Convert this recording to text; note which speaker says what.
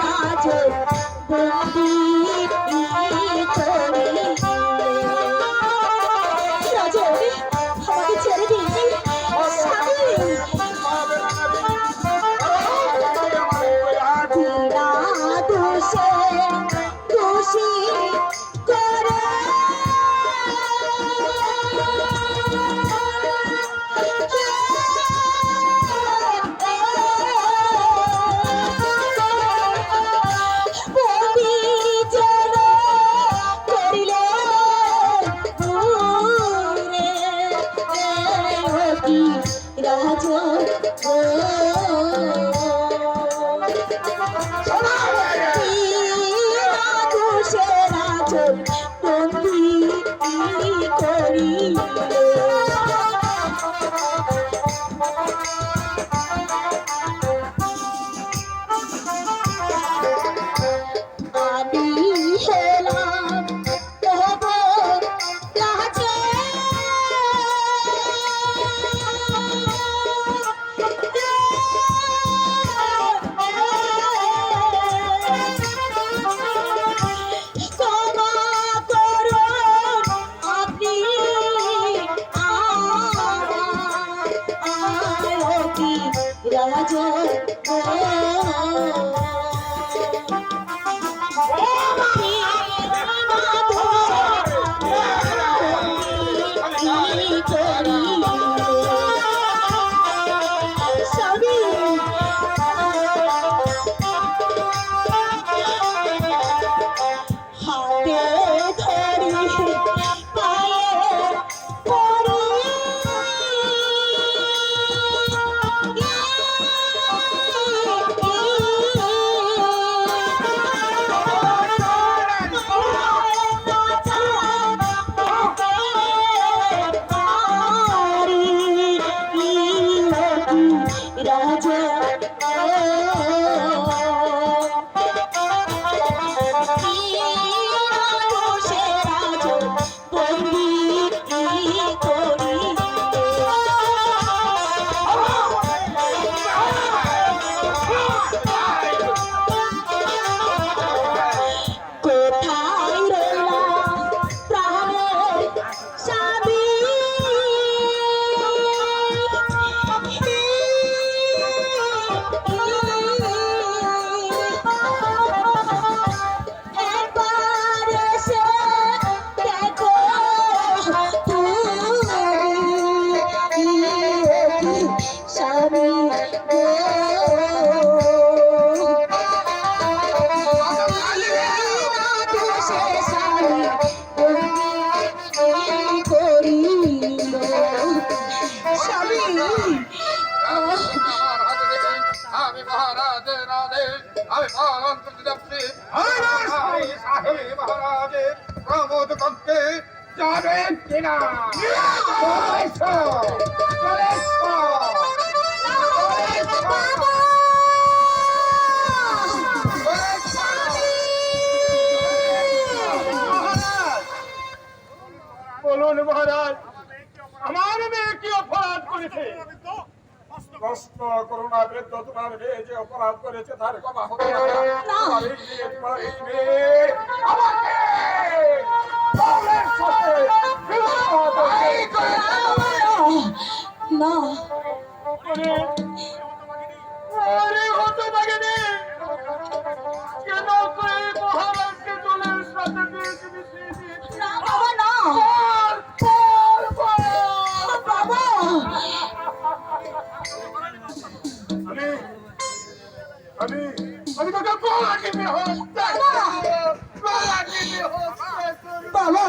Speaker 1: মাঝে গোলাপি 收到 জয় মহারাজের প্রমোদ কক্ষে যাবেন কিনা? কষ্ট করুণা বৃদ্ধ তোমার মেয়ে যে অপরাধ করেছে তার ক্ষমা
Speaker 2: কেন
Speaker 3: না। না।
Speaker 2: আমি তোকে বলা দিবে
Speaker 3: বাবা